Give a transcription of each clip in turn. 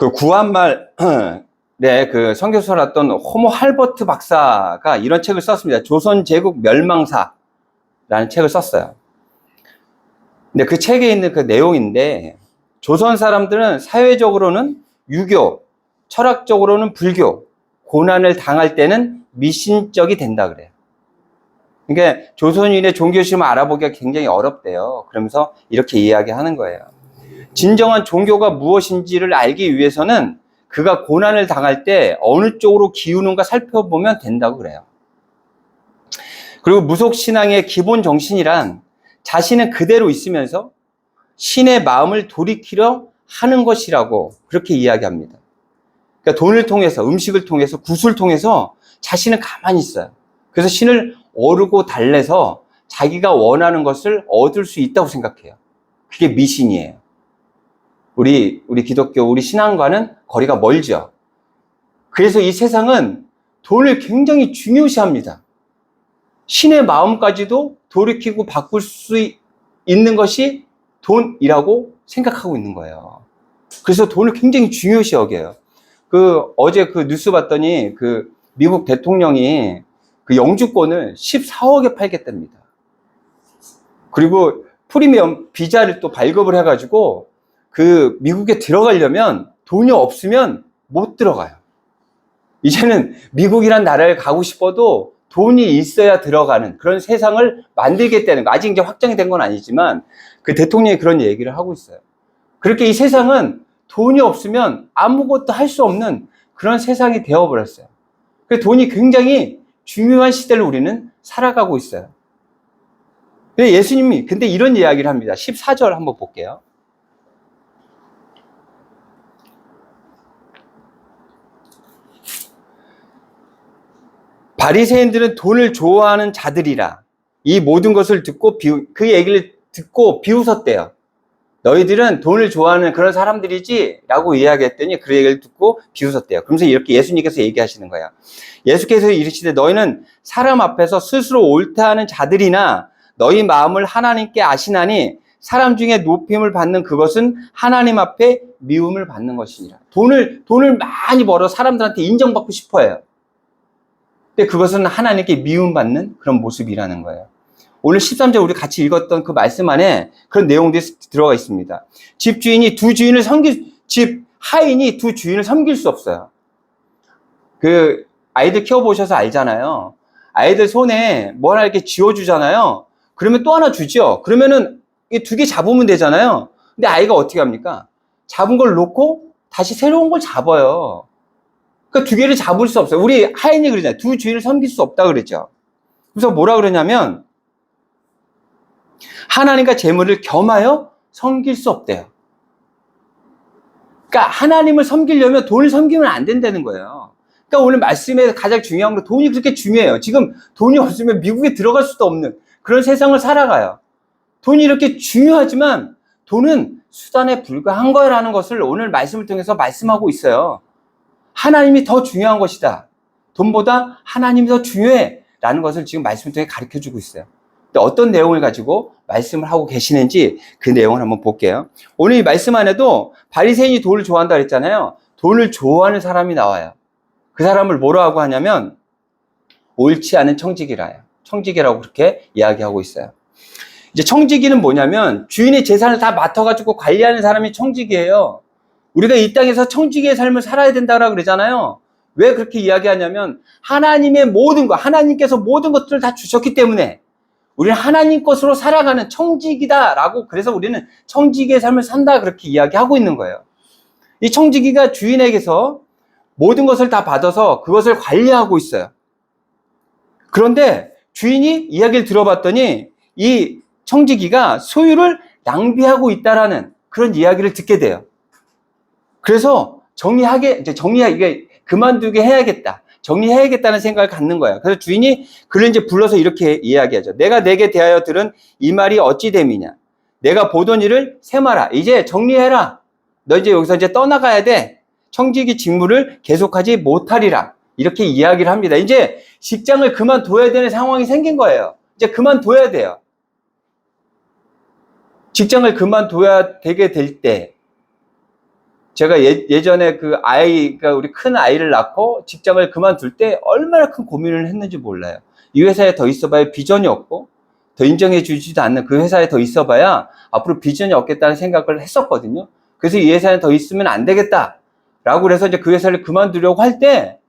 그 구한말에 그 선교사였던 호모 할버트 박사가 이런 책을 썼습니다. 조선 제국 멸망사라는 책을 썼어요. 근데 그 책에 있는 그 내용인데 조선 사람들은 사회적으로는 유교, 철학적으로는 불교, 고난을 당할 때는 미신적이 된다 그래요. 그러니까 조선인의 종교심을 알아보기가 굉장히 어렵대요. 그러면서 이렇게 이야기하는 거예요. 진정한 종교가 무엇인지를 알기 위해서는 그가 고난을 당할 때 어느 쪽으로 기우는가 살펴보면 된다고 그래요. 그리고 무속신앙의 기본 정신이란 자신은 그대로 있으면서 신의 마음을 돌이키려 하는 것이라고 그렇게 이야기합니다. 그러니까 돈을 통해서, 음식을 통해서, 굿을 통해서 자신은 가만히 있어요. 그래서 신을 오르고 달래서 자기가 원하는 것을 얻을 수 있다고 생각해요. 그게 미신이에요. 우리, 우리 기독교, 우리 신앙과는 거리가 멀죠. 그래서 이 세상은 돈을 굉장히 중요시합니다. 신의 마음까지도 돌이키고 바꿀 수 있는 것이 돈이라고 생각하고 있는 거예요. 그래서 돈을 굉장히 중요시 여겨요. 그, 어제 그 뉴스 봤더니 그 미국 대통령이 그 영주권을 14억에 팔겠답니다. 그리고 프리미엄 비자를 또 발급을 해가지고 그 미국에 들어가려면 돈이 없으면 못 들어가요. 이제는 미국이란 나라에 가고 싶어도 돈이 있어야 들어가는 그런 세상을 만들겠다는 거. 아직 이제 확정이 된 건 아니지만 그 대통령이 그런 얘기를 하고 있어요. 그렇게 이 세상은 돈이 없으면 아무것도 할 수 없는 그런 세상이 되어버렸어요. 그 돈이 굉장히 중요한 시대를 우리는 살아가고 있어요. 근데 예수님이 근데 이런 이야기를 합니다. 14절 한번 볼게요. 바리새인들은 돈을 좋아하는 자들이라 이 모든 것을 듣고 비우, 그 얘기를 듣고 비웃었대요. 너희들은 돈을 좋아하는 그런 사람들이지? 라고 이야기했더니 그 얘기를 듣고 비웃었대요. 그러면서 이렇게 예수님께서 얘기하시는 거야. 예수께서 이르시되 너희는 사람 앞에서 스스로 옳다 하는 자들이나 너희 마음을 하나님께 아시나니 사람 중에 높임을 받는 그것은 하나님 앞에 미움을 받는 것이니라. 돈을, 돈을 많이 벌어 사람들한테 인정받고 싶어 해요. 근데 그것은 하나님께 미움받는 그런 모습이라는 거예요. 오늘 13절 우리 같이 읽었던 그 말씀 안에 그런 내용들이 들어가 있습니다. 집 주인이 두 주인을 섬길, 집 하인이 두 주인을 섬길 수 없어요. 그 아이들 키워보셔서 알잖아요. 아이들 손에 뭐 하나 이렇게 쥐어주잖아요. 그러면 또 하나 주죠. 그러면은 이 두 개 잡으면 되잖아요. 근데 아이가 어떻게 합니까? 잡은 걸 놓고 다시 새로운 걸 잡아요. 그두 개를 잡을 수 없어요. 우리 하인이 그러잖아요. 두 주인을 섬길 수 없다 그러죠. 그래서 뭐라 그러냐면 하나님과 재물을 겸하여 섬길 수 없대요. 그러니까 하나님을 섬기려면 돈을 섬기면 안 된다는 거예요. 그러니까 오늘 말씀에 가장 중요한 건 돈이 그렇게 중요해요. 지금 돈이 없으면 미국에 들어갈 수도 없는 그런 세상을 살아가요. 돈이 이렇게 중요하지만 돈은 수단에 불과한 거라는 것을 오늘 말씀을 통해서 말씀하고 있어요. 하나님이 더 중요한 것이다. 돈보다 하나님이 더 중요해. 라는 것을 지금 말씀을 통해 가르쳐 주고 있어요. 어떤 내용을 가지고 말씀을 하고 계시는지 그 내용을 한번 볼게요. 오늘 이 말씀 안에도 바리새인이 돈을 좋아한다 그랬잖아요. 돈을 좋아하는 사람이 나와요. 그 사람을 뭐라고 하냐면 옳지 않은 청지기라요. 청지기라고 그렇게 이야기하고 있어요. 이제 청지기는 뭐냐면 주인의 재산을 다 맡아가지고 관리하는 사람이 청지기예요. 우리가 이 땅에서 청지기의 삶을 살아야 된다고 그러잖아요. 왜 그렇게 이야기하냐면 하나님의 모든 것, 하나님께서 모든 것들을 다 주셨기 때문에 우리는 하나님 것으로 살아가는 청지기다라고 그래서 우리는 청지기의 삶을 산다 그렇게 이야기하고 있는 거예요. 이 청지기가 주인에게서 모든 것을 다 받아서 그것을 관리하고 있어요. 그런데 주인이 이야기를 들어봤더니 이 청지기가 소유를 낭비하고 있다라는 그런 이야기를 듣게 돼요. 그래서 정리하게 이제 정리하게 그만두게 해야겠다. 정리해야겠다는 생각을 갖는 거야. 그래서 주인이 그를 이제 불러서 이렇게 이야기하죠. 내가 내게 대하여 들은 이 말이 어찌 됨이냐? 내가 보던 일을 세마라. 이제 정리해라. 너 이제 여기서 이제 떠나가야 돼. 청지기 직무를 계속하지 못하리라. 이렇게 이야기를 합니다. 이제 직장을 그만둬야 되는 상황이 생긴 거예요. 이제 그만둬야 돼요. 직장을 그만둬야 되게 될 때, 제가 예, 예전에 그 아이, 그러니까 우리 큰 아이를 낳고 직장을 그만둘 때 얼마나 큰 고민을 했는지 몰라요. 이 회사에 더 있어봐야 비전이 없고 더 인정해 주지도 않는 그 회사에 더 있어봐야 앞으로 비전이 없겠다는 생각을 했었거든요. 그래서 이 회사에 더 있으면 안 되겠다. 라고 그래서 이제 그 회사를 그만두려고 할 때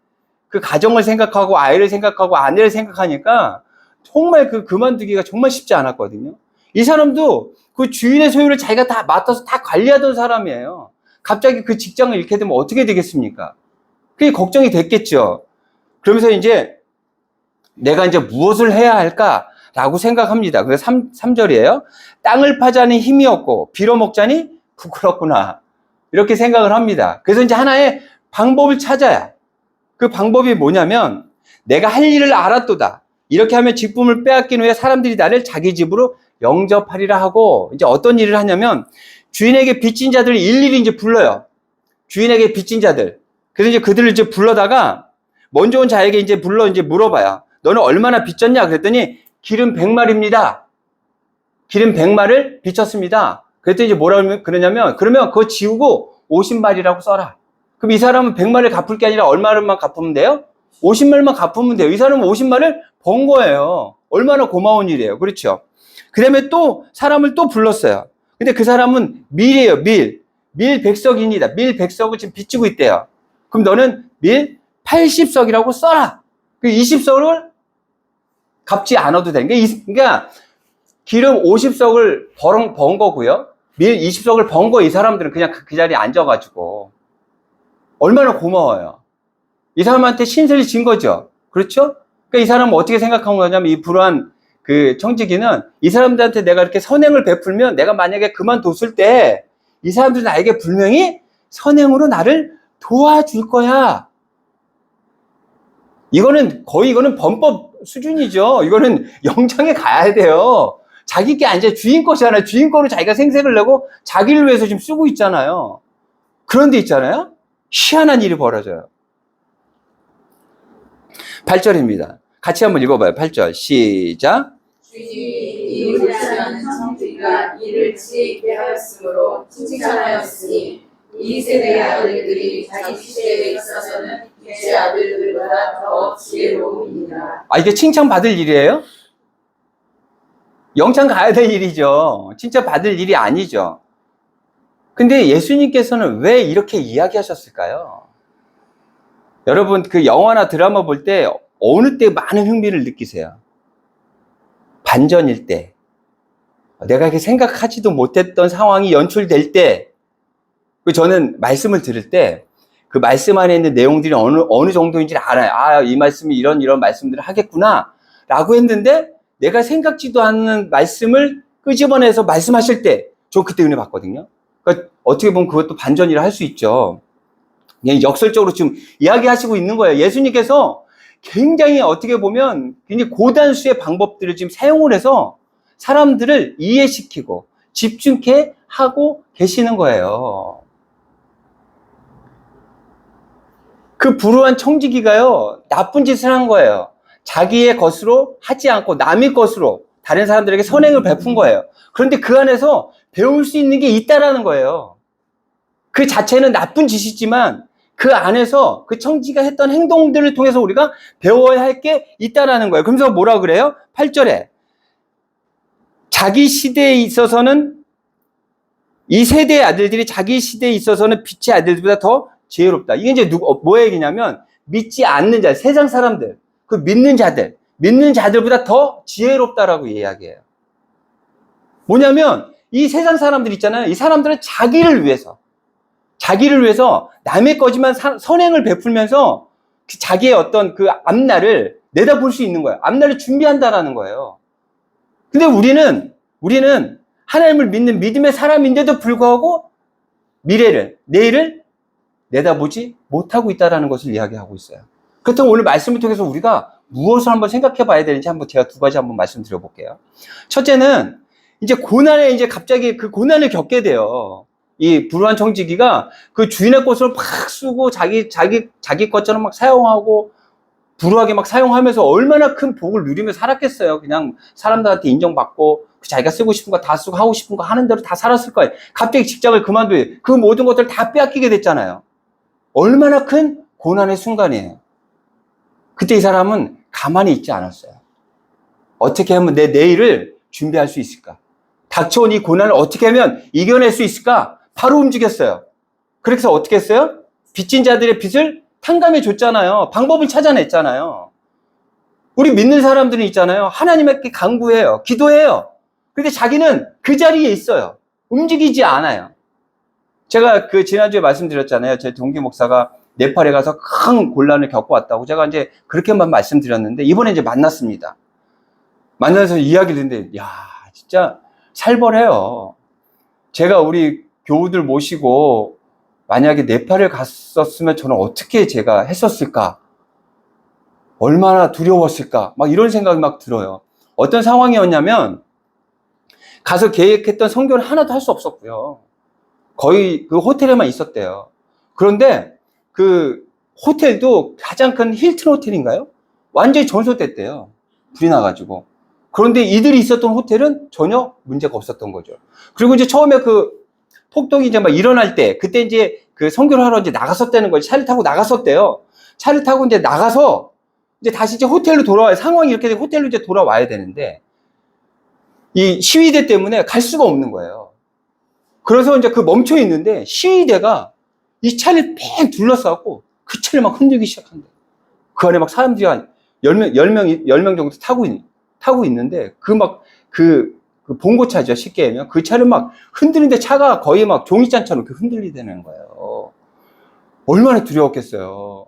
그 가정을 생각하고 아이를 생각하고 아내를 생각하니까 정말 그 그만두기가 정말 쉽지 않았거든요. 이 사람도 그 주인의 소유를 자기가 다 맡아서 다 관리하던 사람이에요. 갑자기 그 직장을 잃게 되면 어떻게 되겠습니까? 그게 걱정이 됐겠죠. 그러면서 이제 내가 이제 무엇을 해야 할까라고 생각합니다. 그래서 3, 3절이에요. 땅을 파자니 힘이 없고 빌어먹자니 부끄럽구나. 이렇게 생각을 합니다. 그래서 이제 하나의 방법을 찾아야 그 방법이 뭐냐면 내가 할 일을 알았도다. 이렇게 하면 직분을 빼앗긴 후에 사람들이 나를 자기 집으로 영접하리라 하고 이제 어떤 일을 하냐면 주인에게 빚진 자들을 일일이 이제 불러요. 주인에게 빚진 자들. 그래서 이제 그들을 이제 불러다가 먼저 온 자에게 이제 불러 이제 물어봐요. 너는 얼마나 빚졌냐? 그랬더니 기름 100마리입니다. 기름 100마리를 빚졌습니다. 그랬더니 이제 뭐라고 그러냐면 그러면 그거 지우고 50마리라고 써라. 그럼 이 사람은 100마리를 갚을 게 아니라 얼마를만 갚으면 돼요? 50마리만 갚으면 돼요. 이 사람은 50마리를 번 거예요. 얼마나 고마운 일이에요. 그렇죠? 그 다음에 또 사람을 또 불렀어요. 근데 그 사람은 밀이에요, 밀. 밀 100석입니다. 밀 100석을 지금 빚지고 있대요. 그럼 너는 밀 80석이라고 써라. 그 20석을 갚지 않아도 되는 게, 그러니까 기름 50석을 번, 번 거고요. 밀 20석을 번 거 이 사람들은 그냥 그, 그 자리에 앉아가지고 얼마나 고마워요. 이 사람한테 신세를 진 거죠. 그렇죠? 그러니까 이 사람은 어떻게 생각한 거냐면 이 불우한 그 청지기는 이 사람들한테 내가 이렇게 선행을 베풀면 내가 만약에 그만뒀을 때 이 사람들은 나에게 분명히 선행으로 나를 도와줄 거야. 이거는 거의 이거는 범법 수준이죠. 이거는 영장에 가야 돼요. 자기 게 아니라 주인 것이잖아요. 주인 거로 자기가 생색을 내고 자기를 위해서 지금 쓰고 있잖아요. 그런데 있잖아요. 희한한 일이 벌어져요. 8절입니다. 같이 한번 읽어봐요. 8절. 시작. 주인이 이웃을 하는 청지가 이를 지게 하였으므로 칭찬하였으니 이 세대의 아들들이 자기 시대에 있어서는 제 아들들보다 더 지혜로움이니라. 아, 이게 칭찬 받을 일이에요? 영창 가야 될 일이죠. 진짜 받을 일이 아니죠. 근데 예수님께서는 왜 이렇게 이야기하셨을까요? 여러분, 그 영화나 드라마 볼 때 어느 때 많은 흥미를 느끼세요? 반전일 때. 내가 이렇게 생각하지도 못했던 상황이 연출될 때. 그 저는 말씀을 들을 때 그 말씀 안에 있는 내용들이 어느, 어느 정도인지를 알아요. 아, 이 말씀이 이런, 이런 말씀들을 하겠구나. 라고 했는데 내가 생각지도 않는 말씀을 끄집어내서 말씀하실 때, 저 그때 은혜 받거든요. 그러니까 어떻게 보면 그것도 반전이라 할 수 있죠. 그냥 역설적으로 지금 이야기하시고 있는 거예요. 예수님께서 굉장히 어떻게 보면 굉장히 고단수의 방법들을 지금 사용을 해서 사람들을 이해시키고 집중케 하고 계시는 거예요. 그 불우한 청지기가요, 나쁜 짓을 한 거예요. 자기의 것으로 하지 않고 남의 것으로 다른 사람들에게 선행을 베푼 거예요. 그런데 그 안에서 배울 수 있는 게 있다라는 거예요. 그 자체는 나쁜 짓이지만 그 안에서 그 청지가 했던 행동들을 통해서 우리가 배워야 할 게 있다라는 거예요. 그러면서 뭐라 그래요? 8절에 자기 시대에 있어서는 이 세대의 아들들이 자기 시대에 있어서는 빛의 아들들보다 더 지혜롭다. 이게 이제 누구, 어, 뭐 얘기냐면 믿지 않는 자, 세상 사람들, 그 믿는 자들, 믿는 자들보다 더 지혜롭다라고 이야기해요. 뭐냐면 이 세상 사람들 있잖아요. 이 사람들은 자기를 위해서, 자기를 위해서 남의 거지만 사- 선행을 베풀면서 그 자기의 어떤 그 앞날을 내다볼 수 있는 거예요. 앞날을 준비한다라는 거예요. 근데 우리는, 우리는 하나님을 믿는 믿음의 사람인데도 불구하고 미래를, 내일을 내다보지 못하고 있다라는 것을 이야기하고 있어요. 그렇다면 오늘 말씀을 통해서 우리가 무엇을 한번 생각해 봐야 되는지 한번 제가 두 가지 한번 말씀드려 볼게요. 첫째는 이제 고난에 이제 갑자기 그 고난을 겪게 돼요. 이 불우한 청지기가 그 주인의 것을 막 쓰고 자기 자기 자기 것처럼 막 사용하고 불우하게 막 사용하면서 얼마나 큰 복을 누리며 살았겠어요. 그냥 사람들한테 인정받고 자기가 쓰고 싶은 거 다 쓰고 하고 싶은 거 하는 대로 다 살았을 거예요. 갑자기 직장을 그만둬요. 그 모든 것들을 다 빼앗기게 됐잖아요. 얼마나 큰 고난의 순간이에요. 그때 이 사람은 가만히 있지 않았어요. 어떻게 하면 내 내일을 준비할 수 있을까? 닥쳐온 이 고난을 어떻게 하면 이겨낼 수 있을까? 바로 움직였어요. 그래서 어떻게 했어요? 빚진 자들의 빚을 탕감해 줬잖아요. 방법을 찾아냈잖아요. 우리 믿는 사람들이 있잖아요. 하나님께 간구해요. 기도해요. 근데 자기는 그 자리에 있어요. 움직이지 않아요. 제가 그 지난주에 말씀드렸잖아요. 제 동기 목사가 네팔에 가서 큰 곤란을 겪어왔다고 제가 이제 그렇게만 말씀드렸는데 이번에 이제 만났습니다. 만나서 이야기를 했는데 야 진짜 살벌해요. 제가 우리 교우들 모시고 만약에 네팔을 갔었으면 저는 어떻게 제가 했었을까? 얼마나 두려웠을까? 막 이런 생각이 막 들어요. 어떤 상황이었냐면 가서 계획했던 선교를 하나도 할 수 없었고요. 거의 그 호텔에만 있었대요. 그런데 그 호텔도 가장 큰 힐튼 호텔인가요? 완전히 전소됐대요. 불이 나가지고. 그런데 이들이 있었던 호텔은 전혀 문제가 없었던 거죠. 그리고 이제 처음에 그 폭동이 이제 막 일어날 때, 그때 이제 그 선교를 하러 이제 나갔었다는 거지. 차를 타고 나갔었대요. 차를 타고 이제 나가서 이제 다시 이제 호텔로 돌아와야, 상황이 이렇게 되면 호텔로 이제 돌아와야 되는데, 이 시위대 때문에 갈 수가 없는 거예요. 그래서 이제 그 멈춰 있는데 시위대가 이 차를 뺑 둘러싸고 그 차를 막 흔들기 시작한다. 그 안에 막 사람들이 한 10명, 10명, 10명 정도 타고, 있, 타고 있는데 그 막 그, 그 봉고차죠. 쉽게 얘기하면. 그 차를 막 흔드는데 차가 거의 막 종이잔처럼 이렇게 흔들리다는 거예요. 얼마나 두려웠겠어요.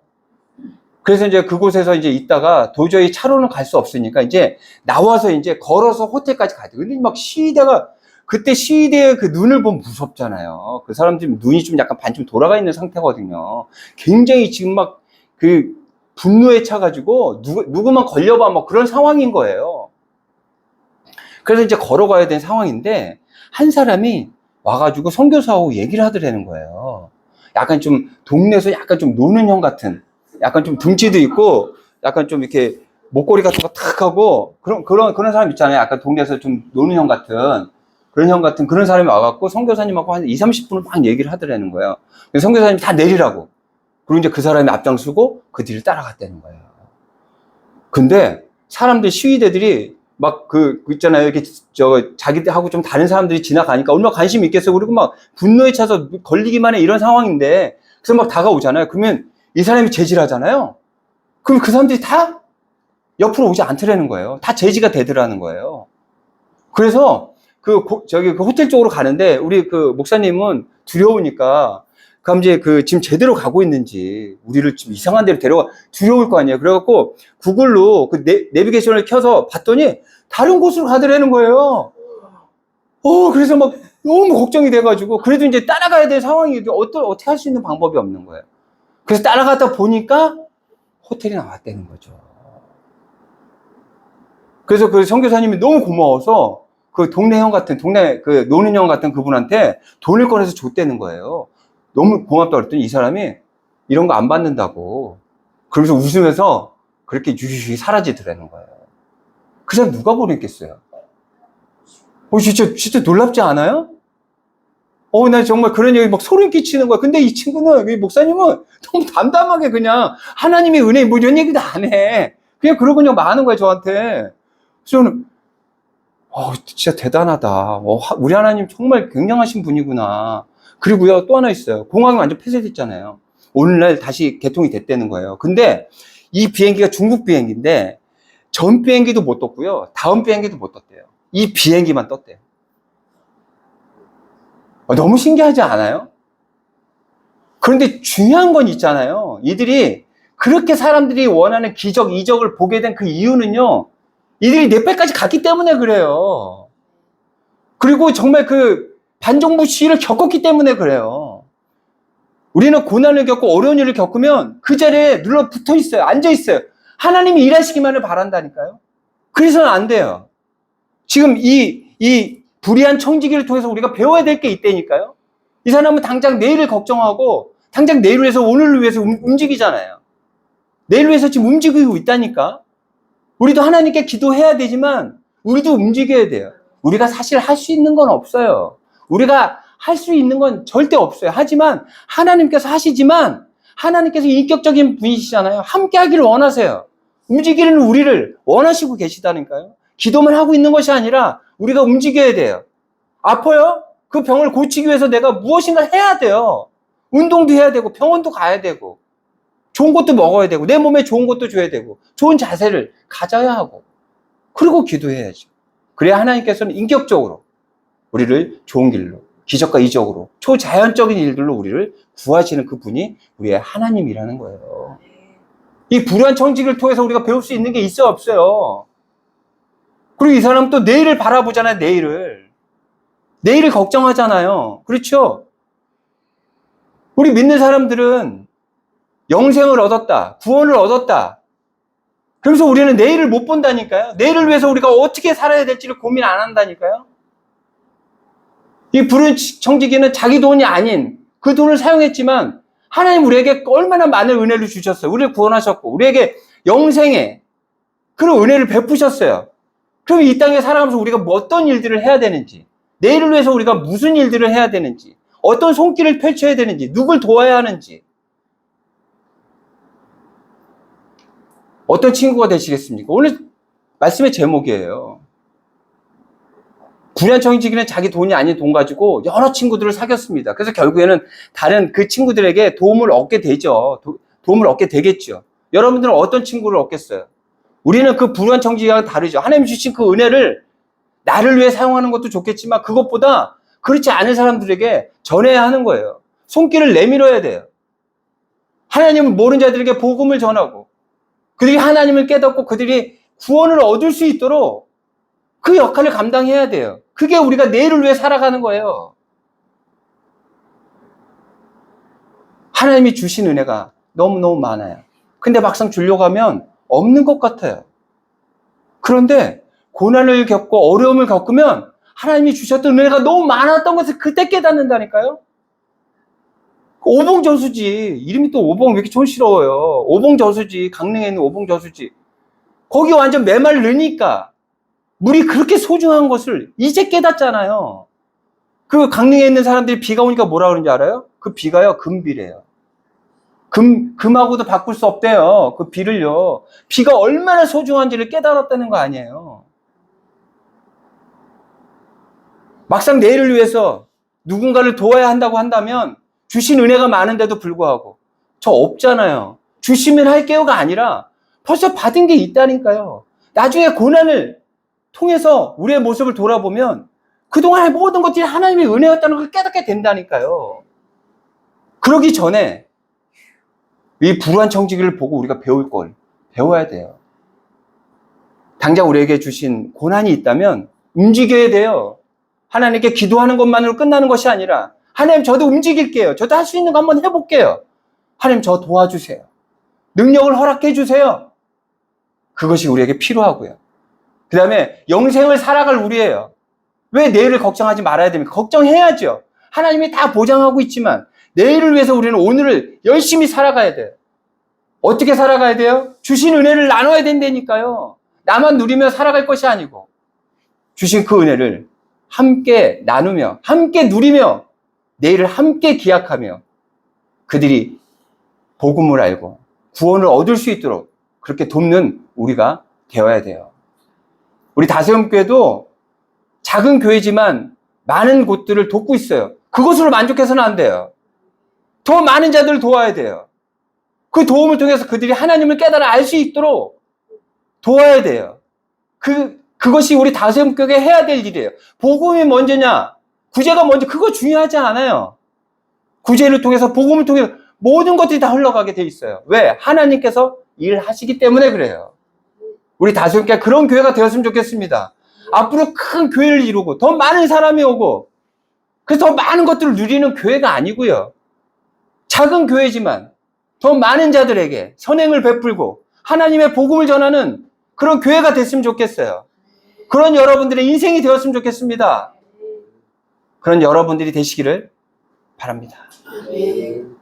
그래서 이제 그곳에서 이제 있다가 도저히 차로는 갈 수 없으니까 이제 나와서 이제 걸어서 호텔까지 가야 돼. 근데 막 시위대가 그때 시위대의 그 눈을 보면 무섭잖아요. 그 사람들이 눈이 좀 약간 반쯤 돌아가 있는 상태거든요. 굉장히 지금 막 그 분노에 차가지고 누구, 누구만 걸려봐 뭐 그런 상황인 거예요. 그래서 이제 걸어가야 되는 상황인데 한 사람이 와가지고 선교사하고 얘기를 하더라는 거예요. 약간 좀 동네에서 약간 좀 노는 형 같은 약간 좀 등치도 있고 약간 좀 이렇게 목걸이 같은 거 탁 하고 그런 그런 그런 사람 있잖아요. 약간 동네에서 좀 노는 형 같은 그런 형 같은 그런 사람이 와갖고 선교사님하고 한 2, 30분을 막 얘기를 하더라는 거예요. 선교사님이 다 내리라고. 그리고 이제 그 사람이 앞장서고 그 뒤를 따라갔다는 거예요. 근데 사람들 시위대들이 막 그, 그 있잖아요. 이렇게 저 자기들하고 좀 다른 사람들이 지나가니까 얼마나 관심이 있겠어요. 그리고 막 분노에 차서 걸리기만 해 이런 상황인데 그래서 막 다가오잖아요. 그러면 이 사람이 제지하잖아요. 그럼 그 사람들이 다 옆으로 오지 않더라는 거예요. 다 제지가 되더라는 거예요. 그래서 그 고- 저기 그 호텔 쪽으로 가는데 우리 그 목사님은 두려우니까 그럼 이제 그 지금 제대로 가고 있는지 우리를 좀 이상한 데로 데려가 두려울 거 아니에요. 그래갖고 구글로 그 내, 내비게이션을 켜서 봤더니 다른 곳으로 가더라는 거예요. 어 그래서 막 너무 걱정이 돼가지고 그래도 이제 따라가야 될 상황이 어떠, 어떻게 할 수 있는 방법이 없는 거예요. 그래서 따라가다 보니까 호텔이 나왔다는 거죠. 그래서 그 선교사님이 너무 고마워서 그 동네 형 같은 동네 그 노는 형 같은 그분한테 돈을 꺼내서 줬다는 거예요. 너무 고맙다 그랬더니 이 사람이 이런 거 안 받는다고 그러면서 웃으면서 그렇게 유유히 사라지더라는 거예요. 그 사람 누가 보냈겠어요? 어 진짜 진짜 놀랍지 않아요? 어, 나 정말 그런 얘기 막 소름 끼치는 거야. 근데 이 친구는, 이 목사님은 너무 담담하게 그냥 하나님의 은혜 뭐 이런 얘기도 안 해. 그냥 그러고 그냥 많은 거야, 저한테. 저는, 어, 진짜 대단하다. 어, 하- 우리 하나님 정말 굉장하신 분이구나. 그리고요, 또 하나 있어요. 공항이 완전 폐쇄됐잖아요. 오늘날 다시 개통이 됐다는 거예요. 근데 이 비행기가 중국 비행기인데 전 비행기도 못 떴고요. 다음 비행기도 못 떴대요. 이 비행기만 떴대요. 어, 너무 신기하지 않아요? 그런데 중요한 건 있잖아요. 이들이 그렇게 사람들이 원하는 기적, 이적을 보게 된 그 이유는요. 이들이 네팔까지 갔기 때문에 그래요. 그리고 정말 그 반정부 시위를 겪었기 때문에 그래요. 우리는 고난을 겪고 어려운 일을 겪으면 그 자리에 눌러 붙어 있어요. 앉아 있어요. 하나님이 일하시기만을 바란다니까요. 그래서는 안 돼요. 지금 이, 이 불의한 청지기를 통해서 우리가 배워야 될 게 있다니까요. 이 사람은 당장 내일을 걱정하고 당장 내일을 위해서 오늘을 위해서 움- 움직이잖아요. 내일 위해서 지금 움직이고 있다니까. 우리도 하나님께 기도해야 되지만 우리도 움직여야 돼요. 우리가 사실 할 수 있는 건 없어요. 우리가 할 수 있는 건 절대 없어요. 하지만 하나님께서 하시지만 하나님께서 인격적인 분이시잖아요. 함께 하기를 원하세요. 움직이는 우리를 원하시고 계시다니까요. 기도만 하고 있는 것이 아니라 우리가 움직여야 돼요. 아파요? 그 병을 고치기 위해서 내가 무엇인가 해야 돼요. 운동도 해야 되고 병원도 가야 되고 좋은 것도 먹어야 되고 내 몸에 좋은 것도 줘야 되고 좋은 자세를 가져야 하고 그리고 기도해야죠. 그래야 하나님께서는 인격적으로 우리를 좋은 길로 기적과 이적으로 초자연적인 일들로 우리를 구하시는 그 분이 우리의 하나님이라는 거예요. 이 불우한 청직을 통해서 우리가 배울 수 있는 게 있어 없어요. 그리고 이 사람 또 내일을 바라보잖아요. 내일을 내일을 걱정하잖아요. 그렇죠? 우리 믿는 사람들은 영생을 얻었다, 구원을 얻었다. 그래서 우리는 내일을 못 본다니까요. 내일을 위해서 우리가 어떻게 살아야 될지를 고민 안 한다니까요. 이 불은 청지기는 자기 돈이 아닌 그 돈을 사용했지만 하나님 우리에게 얼마나 많은 은혜를 주셨어요. 우리를 구원하셨고 우리에게 영생에 그런 은혜를 베푸셨어요. 그럼 이 땅에 살아가면서 우리가 뭐 어떤 일들을 해야 되는지 내일을 위해서 우리가 무슨 일들을 해야 되는지 어떤 손길을 펼쳐야 되는지 누굴 도와야 하는지 어떤 친구가 되시겠습니까? 오늘 말씀의 제목이에요. 불안청지기는 자기 돈이 아닌 돈 가지고 여러 친구들을 사귀었습니다. 그래서 결국에는 다른 그 친구들에게 도움을 얻게 되죠. 도, 도움을 얻게 되겠죠. 여러분들은 어떤 친구를 얻겠어요? 우리는 그 불안청지기와 다르죠. 하나님 주신 그 은혜를 나를 위해 사용하는 것도 좋겠지만 그것보다 그렇지 않은 사람들에게 전해야 하는 거예요. 손길을 내밀어야 돼요. 하나님을 모르는 자들에게 복음을 전하고 그들이 하나님을 깨닫고 그들이 구원을 얻을 수 있도록 그 역할을 감당해야 돼요. 그게 우리가 내일을 위해 살아가는 거예요. 하나님이 주신 은혜가 너무너무 많아요. 근데 막상 주려고 하면 없는 것 같아요. 그런데 고난을 겪고 어려움을 겪으면 하나님이 주셨던 은혜가 너무 많았던 것을 그때 깨닫는다니까요. 오봉 저수지 이름이 또 오봉 왜 이렇게 촌스러워요. 오봉 저수지 강릉에 있는 오봉 저수지 거기 완전 메말르니까 물이 그렇게 소중한 것을 이제 깨닫잖아요. 그 강릉에 있는 사람들이 비가 오니까 뭐라 그러는지 알아요? 그 비가요 금비래요. 금 금하고도 바꿀 수 없대요. 그 비를요. 비가 얼마나 소중한지를 깨달았다는 거 아니에요. 막상 내일을 위해서 누군가를 도와야 한다고 한다면 주신 은혜가 많은데도 불구하고 저 없잖아요. 주시면 할게요가 아니라 벌써 받은 게 있다니까요. 나중에 고난을 통해서 우리의 모습을 돌아보면 그동안의 모든 것들이 하나님의 은혜였다는 걸 깨닫게 된다니까요. 그러기 전에 이 불우한 청지기를 보고 우리가 배울 걸 배워야 돼요. 당장 우리에게 주신 고난이 있다면 움직여야 돼요. 하나님께 기도하는 것만으로 끝나는 것이 아니라 하나님 저도 움직일게요. 저도 할 수 있는 거 한번 해볼게요. 하나님 저 도와주세요. 능력을 허락해 주세요. 그것이 우리에게 필요하고요. 그 다음에 영생을 살아갈 우리예요. 왜 내일을 걱정하지 말아야 됩니까? 걱정해야죠. 하나님이 다 보장하고 있지만 내일을 위해서 우리는 오늘을 열심히 살아가야 돼요. 어떻게 살아가야 돼요? 주신 은혜를 나눠야 된다니까요. 나만 누리며 살아갈 것이 아니고 주신 그 은혜를 함께 나누며 함께 누리며 내일을 함께 기약하며 그들이 복음을 알고 구원을 얻을 수 있도록 그렇게 돕는 우리가 되어야 돼요. 우리 다세움교회도 작은 교회지만 많은 곳들을 돕고 있어요. 그것으로 만족해서는 안 돼요. 더 많은 자들을 도와야 돼요. 그 도움을 통해서 그들이 하나님을 깨달아 알 수 있도록 도와야 돼요. 그, 그것이 우리 다세움교회 해야 될 일이에요. 복음이 먼저냐, 구제가 먼저, 그거 중요하지 않아요. 구제를 통해서, 복음을 통해서 모든 것들이 다 흘러가게 돼 있어요. 왜? 하나님께서 일하시기 때문에 그래요. 우리 다수교회 그런 교회가 되었으면 좋겠습니다. 앞으로 큰 교회를 이루고 더 많은 사람이 오고 그래서 더 많은 것들을 누리는 교회가 아니고요. 작은 교회지만 더 많은 자들에게 선행을 베풀고 하나님의 복음을 전하는 그런 교회가 됐으면 좋겠어요. 그런 여러분들의 인생이 되었으면 좋겠습니다. 그런 여러분들이 되시기를 바랍니다. 아멘.